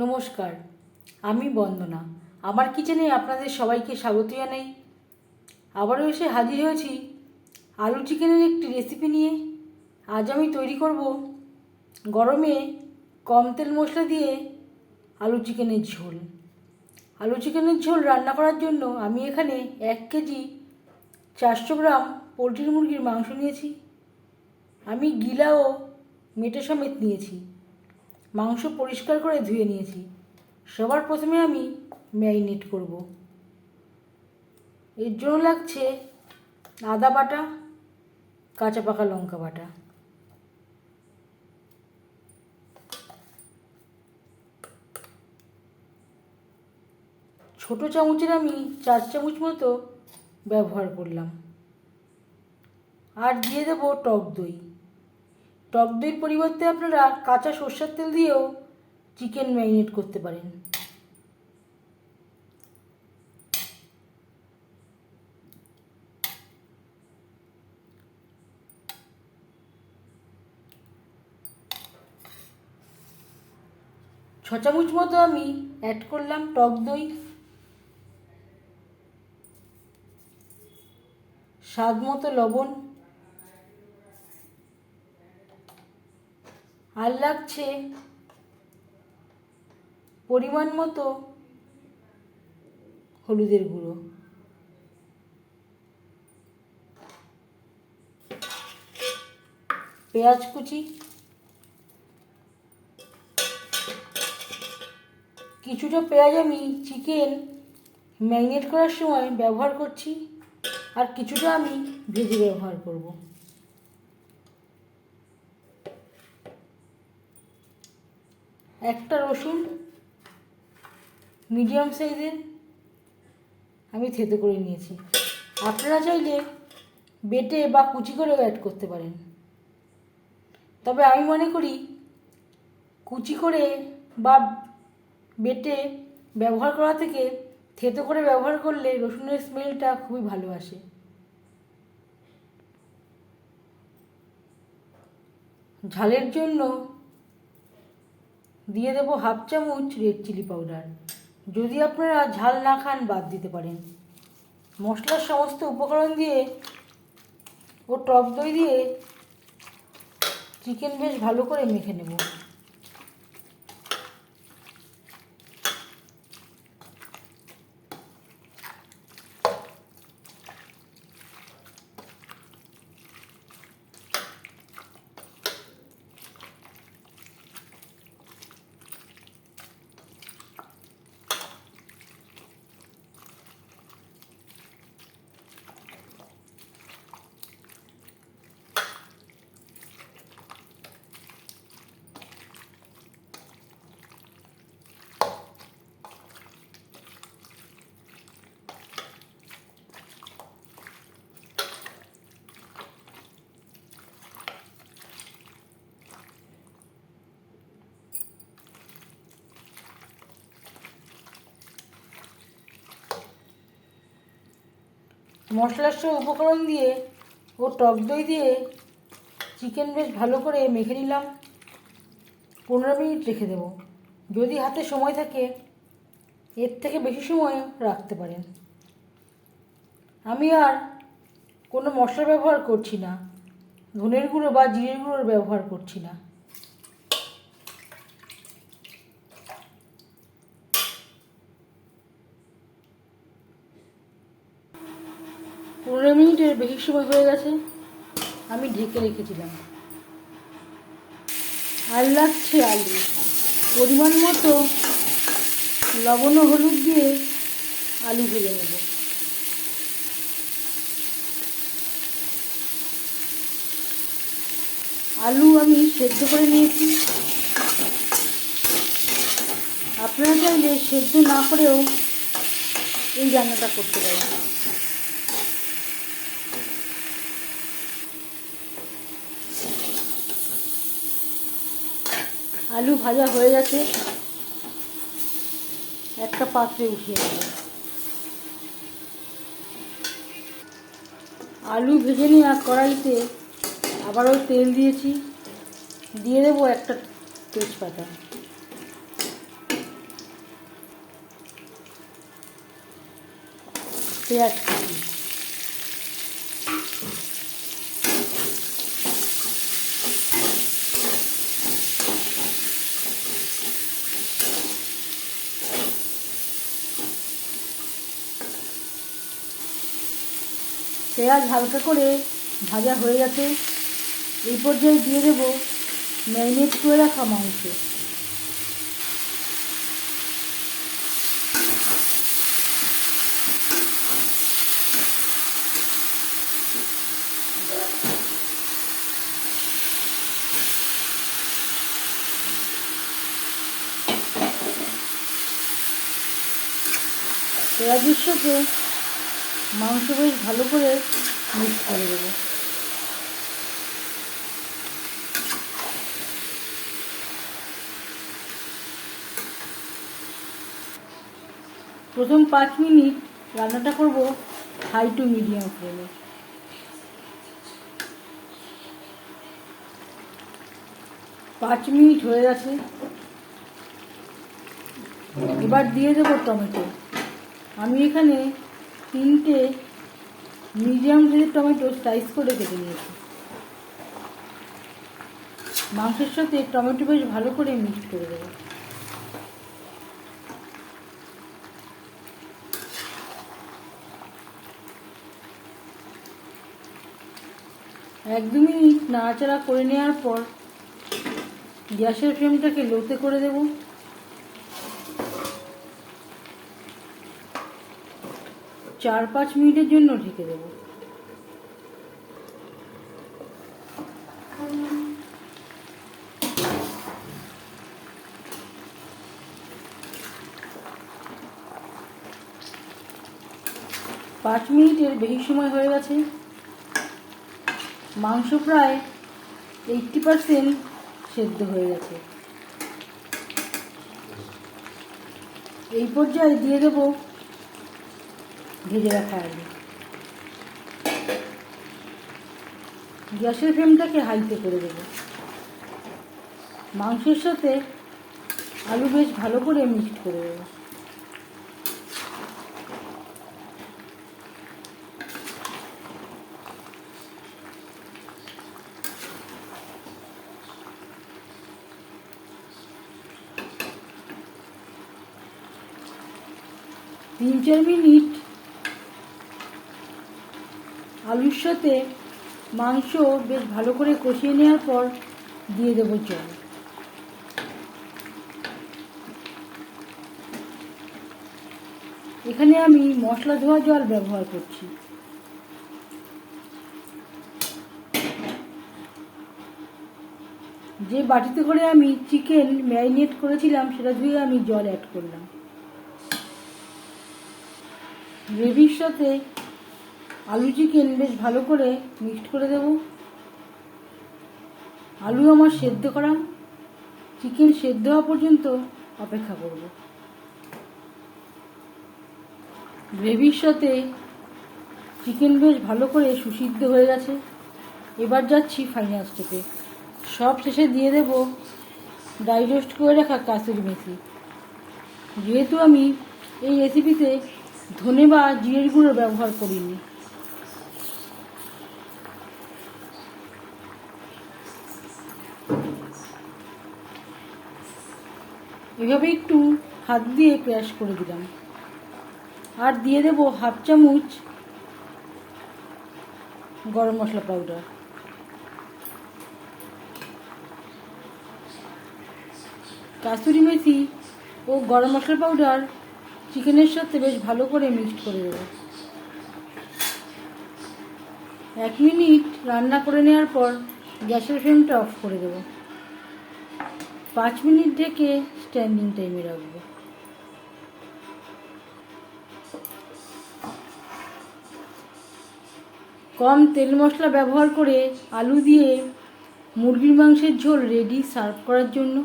নমস্কার, আমি বন্দনা। আমার কিচেনে আপনাদের সবাইকে স্বাগত জানাই। আবারও এসে হাজির হয়েছি আলু চিকেনের একটি রেসিপি নিয়ে। আজ আমি তৈরি করব গরমে কম তেল মশলা দিয়ে আলু চিকেনের ঝোল। আলু চিকেনের ঝোল রান্না করার জন্য আমি এখানে এক কেজি চারশো গ্রাম পোলট্রির মুরগির মাংস নিয়েছি। আমি গিলা ও মেটে সমেত নিয়েছি। মাংস পরিষ্কার করে ধুয়ে নিয়েছি। সবার প্রথমে আমি ম্যারিনেট করব। এর জন্য লাগছে আদা বাটা, কাঁচা পাকা লঙ্কা বাটা। ছোট চামচের আমি চার চামচ মতো ব্যবহার করলাম। আর দিয়ে দেবো টক দই। টক দইয়ের পরিবর্তে আপনারা কাঁচা সর্ষের তেল দিয়েও চিকেন ম্যারিনেট করতে পারেন। ছ চামচ মতো আমি অ্যাড করলাম টক দই। স্বাদ মতো লবণ। আর লাগছে পরিমাণ মতো হলুদের গুঁড়ো। পেঁয়াজ কুচি, কিছুটা পেঁয়াজ আমি চিকেন ম্যারিনেট করার সময় ব্যবহার করছি আর কিছুটা আমি ভেজে ব্যবহার করব। একটা রসুন মিডিয়াম সাইজের আমি থেতো করে নিয়েছি। আপনারা চাইলে বেটে বা কুচি করেও অ্যাড করতে পারেন। তবে আমি মনে করি কুচি করে বা বেটে ব্যবহার করা থেকে থেতো করে ব্যবহার করলে রসুনের স্মেলটা খুবই ভালো আসে। ঝালের জন্য দিয়ে দেবো হাফ চামচ রেড চিলি পাউডার যদি আপনারা ঝাল না খান, বাদ দিতে পারেন। মশলার সমস্ত উপকরণ দিয়ে ও টক দই দিয়ে চিকেন বেশ ভালো করে মেখে নেব। মশলার সব উপকরণ দিয়ে ও টক দই দিয়ে চিকেন বেশ ভালো করে মেখে নিলাম। পনেরো মিনিট রেখে দেব। যদি হাতে সময় থাকে, এর থেকে বেশি সময় রাখতে পারেন। আমি আর কোনো মশলা ব্যবহার করছি না। ধনের গুঁড়ো বা জিরের গুঁড়োর ব্যবহার করছি না। পনেরো মিনিটের বেশি সময় হয়ে গেছে, আমি ঢেকে রেখেছিলাম। আর লাগছে আলু। পরিমাণ মতো লবণ ও হলুদ দিয়ে আলু ভেজে নেব। আলু আমি সেদ্ধ করে নিয়েছি। আপনারা চাইলে সেদ্ধ না করেও এই রান্নাটা করতে পারেন। আলু ভাজা হয়ে গেছে। একটা পাত্রে উঠিয়ে দেবো আলু ভেজে নেওয়া কড়াইতে আবারও তেল দিয়েছি। দিয়ে দেবো একটা তেজপাতা। পেঁয়াজ পেঁয়াজ হালকা করে ভাজা হয়ে গেছে। এই পর্যায়ে দিয়ে দেবো ম্যারিনেট করে রাখা মাংস। পেঁয়াজের সাথে মাংস বেশ ভালো করে মিক্স করে দেবো। প্রথম পাঁচ মিনিট রান্নাটা করব হাই টু মিডিয়াম ফ্লেমে। পাঁচ মিনিট হয়ে গেছে। এবার দিয়ে দেবো টমেটো। আমি এখানে তিনটে মিডিয়াম সাইজের টমেটো স্লাইস করে কেটে নিয়েছি। মাংসের সাথে টমেটো বেশ ভালো করে মিক্স করে দেবো। এক দু মিনিট নাড়াচাড়া করে নেওয়ার পর গ্যাসের ফ্লেমটাকে লোতে করে দেব। চার পাঁচ মিনিটের জন্য ঢেকে দেব। পাঁচ মিনিটের বেশি সময় হয়ে গেছে। মাংস প্রায় এইটটি পারসেন্ট সেদ্ধ হয়ে গেছে। এই পর্যায়ে দিয়ে দেবো ভেজে রাখা আলু গ্যাসের ফ্লেমটাকে হাইতে করে দেবো। মাংসের সাথে আলু বেশ ভালো করে মিক্সড করে দেবো। তিন চার মিনিট আলুর সাথে মাংস বেশ ভালো করে কষিয়ে নেওয়ার পর দিয়ে দেবো জল। এখানে আমি মশলা ধোয়া জল ব্যবহার করছি। যে বাটিতে করে আমি চিকেন ম্যারিনেট করেছিলাম, সেটা ধুয়ে আমি জল অ্যাড করলাম। গ্রেভির সাথে আলু চিকেন বেশ ভালো করে মিক্সড করে দেব। আলু আমার সেদ্ধ করা চিকেন সেদ্ধ হওয়া পর্যন্ত অপেক্ষা করব। গ্রেভির সাথে চিকেন বেশ ভালো করে সুসিদ্ধ হয়ে গেছে। এবার যাচ্ছি ফাইনাল স্টেপে সব শেষে দিয়ে দেব ড্রাই রোস্ট করে রাখা কাসুরি মেথি। যেহেতু আমি এই রেসিপিতে ধনে বা জিরের গুঁড়ো ব্যবহার করিনি এভাবে একটু হাত দিয়ে ক্র্যাশ করে দিলাম। আর দিয়ে দেব হাফ চামচ গরম মশলা পাউডার কাসুরি মেথি ও গরম মশলা পাউডার চিকেনের সাথে বেশ ভালো করে মিক্সড করে দেবো এক মিনিট রান্না করে নেওয়ার পর গ্যাসের ফ্লেমটা অফ করে দেবো। পাঁচ মিনিট ঢেকে স্ট্যান্ডিং টাইমে রাখব। কম তেল মশলা ব্যবহার করে আলু দিয়ে মুরগির মাংসের ঝোল রেডি সার্ভ করার জন্য।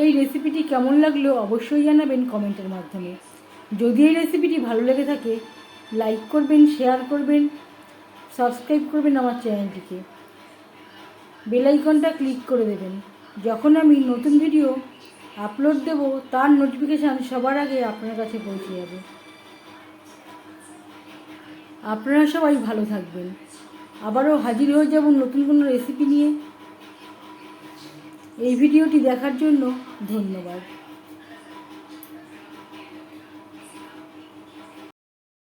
এই রেসিপিটি কেমন লাগল অবশ্যই জানাবেন কমেন্টের মাধ্যমে। যদি এই রেসিপিটি ভালো লেগে থাকে লাইক করবেন শেয়ার করবেন সাবস্ক্রাইব করবেন আমার চ্যানেলটিকে বেলাইকনটা ক্লিক করে দেবেন। যখন আমি নতুন ভিডিও আপলোড দেব, তার নোটিফিকেশান সবার আগে আপনার কাছে পৌঁছে যাবে। আপনারা সবাই ভালো থাকবেন। আবারও হাজির হয়ে যাব নতুন কোনো রেসিপি নিয়ে। এই ভিডিওটি দেখার জন্য ধন্যবাদ।